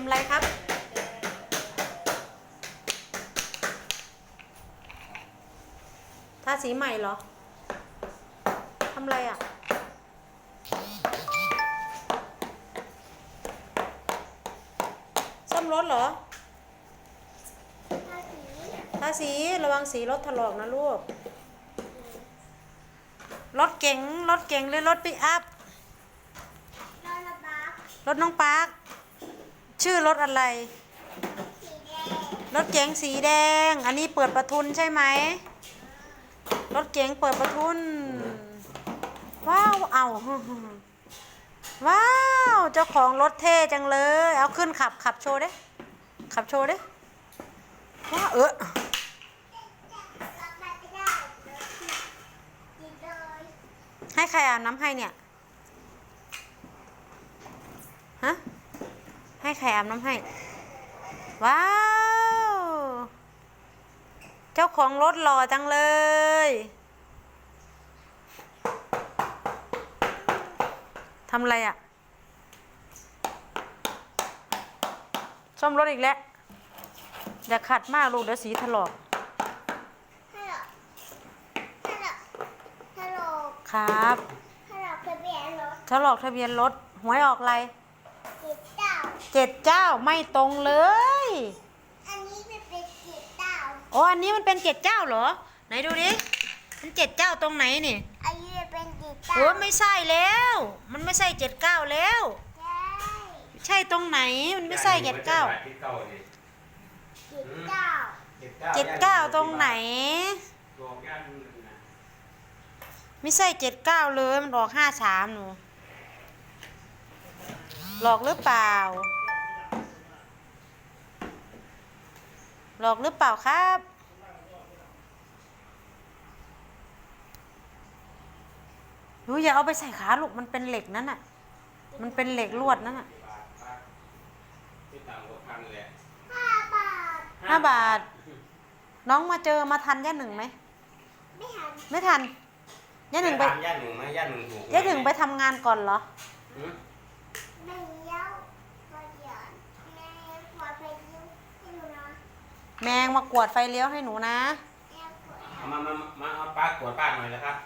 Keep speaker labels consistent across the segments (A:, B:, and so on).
A: ำอะไรครับ ทาสีใหม่เหรอ ทำอะไรอะ ซ่อมรถเหรอ ทาสีระวังสีรถถลอกนะลูก รถเก๋งรถเก๋งหรือรถปิกอัพ รถน้องปาร์ค ชื่อรถอะไร รถเก๋งสีแดง อันนี้เปิดประทุนใช่ไหม รถเก๋งเปิดประทุน ว้าว เอา ว้าว เจ้าของรถเท่จังเลย เอาขึ้นขับขับโชว์ด้ขับโชว์ด้ว้าเออให้ใครอาบน้ำให้เนี่ย ฮะ ให้ใครอาบน้ำให้ ว้าว เจ้าของรถหล่อจังเลย ทำอะไรอะ่ะซ่อมรถอีกแล้ว อย่าขัดมากลูกเดี๋ยวสีถลอกครับถลอกทะเบียนรถหวยออกอะไร เจ็ดเจ้าไม่ตรงเลยโอ้อันนี้มันเป็นเจ็ดเจ้าเหรอ ไหนดูดิ มันเจ็ดเจ้าตรงไหนนี่โอ้ไม่ใช่แล้ว มันไม่ใช่เจ็ดเก้าแล้ว ใช่ตรงไหน มันไม่ใช่เจ็ดเก้าเจ็ดเก้าตรงไหน ไม่ใช่เจ็ดเก้าเลย มันออกห้าสามหนู หลอกหรือเปล่า หลอกหรือเปล่าครับ หนูอย่าเอาไปใส่ขาลูกมันเป็นเหล็กนั่นน่ะ มันเป็นเหล็กลวดนั่นน่ะห้าบาท น้องมาเจอมาทันย่าหนึ่งไหม ไม่ทันย่าหนึ่งไป
B: ตามย่าหนึ่งไหมย่าหนึ่งถูก
A: ย่าหนึ่งไปทำงานก่อนเหรอ
B: หืม
A: แมงมากวาดไฟเลี้ยวให้หนูนะ
B: เอามามามาเอาป้ากวดบ้านหน่อยนะครับ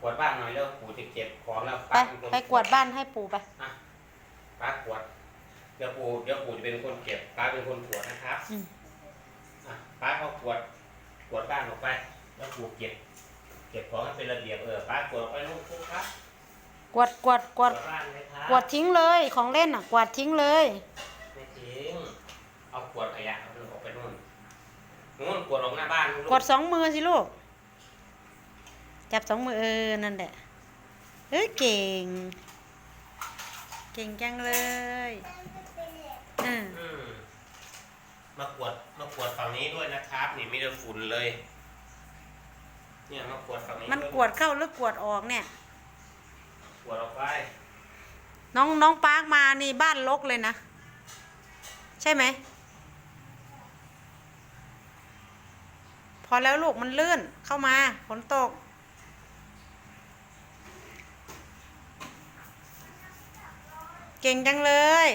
B: กวดบ้านหน่อยเร็วปู่จะเก็บของแล้ว
A: ไป
B: ป้าเป็นคน
A: ไปกวาดบ้านให้ปู่ไป
B: อะป้ากวด เดี๋ยวปู่เดี๋ยวปู่จะเป็นคนเก็บป้าเป็นคนกวดนะครับ
A: อืม
B: อะป้าเขากวดกวดบ้านออกไป แล้วปู่เก็บ เก็บของให้เป็นระเบียบเออป้ากวดออกไปลูกครับ
A: กวาดกวาดกวาด
B: บ้านเลยครับ
A: กวาดทิ้งเลยของเล่นอะ กวาดทิ้งเลย
B: ไม่จริงเอากวดขยะเอาออกไปนู่น นู่นกวดออกหน้าบ้านลูก
A: กดสองมือสิลูก จับสองมือเออนั่นแหละ เอ้ยเก่ง เก่งจังเลยอืม
B: อืมมากวดมากวดฝั่งนี้ด้วยนะครับ นี่ไม่ได้ฝุ่นเลย เนี่ยมากวดฝั่งนี้
A: มัน
B: ด้วย
A: กวดเข้าหรือกวดออกเนี่ย
B: กวดออกไป
A: น้องน้องปาร์คมานี่บ้านรกเลยนะ ใช่ไหม อแล้วลูกมันลื่นเข้ามาฝนตก เก่งจังเลย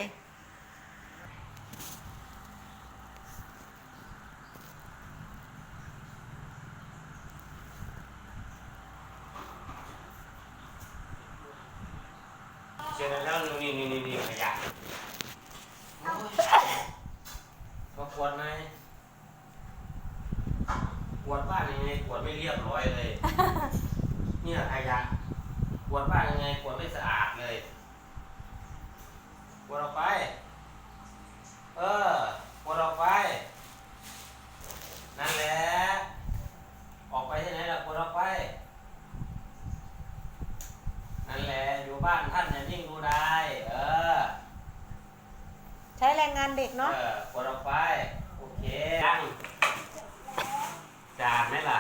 B: เสร็จแล้วนี่นี่นี่นี่ขยะโอ้ยมากวดไหมก วดบ้านยังไงกวดไม่เรียบร้อยเลย เนี่ยขยะกวดบ้านยังไงกวดไม่สะอาดเลยกวดออกไป เออกวดออกไป นั่นแหละ ออกไปที่ไหนล่ะกวดออกไป นั่นแหละ อยู่บ้านท่านอย่านิ่งดูได้ เออ
A: ใช้แรงงานเด็กเนาะ
B: เออกดออกไป โอเคยัง จาดไหมล่ะ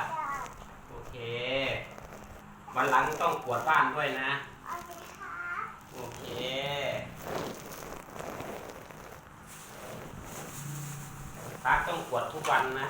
B: โอเค วันหลังต้องกวดบ้านด้วยนะ โอเคพักต้องกวดทุกวันนะ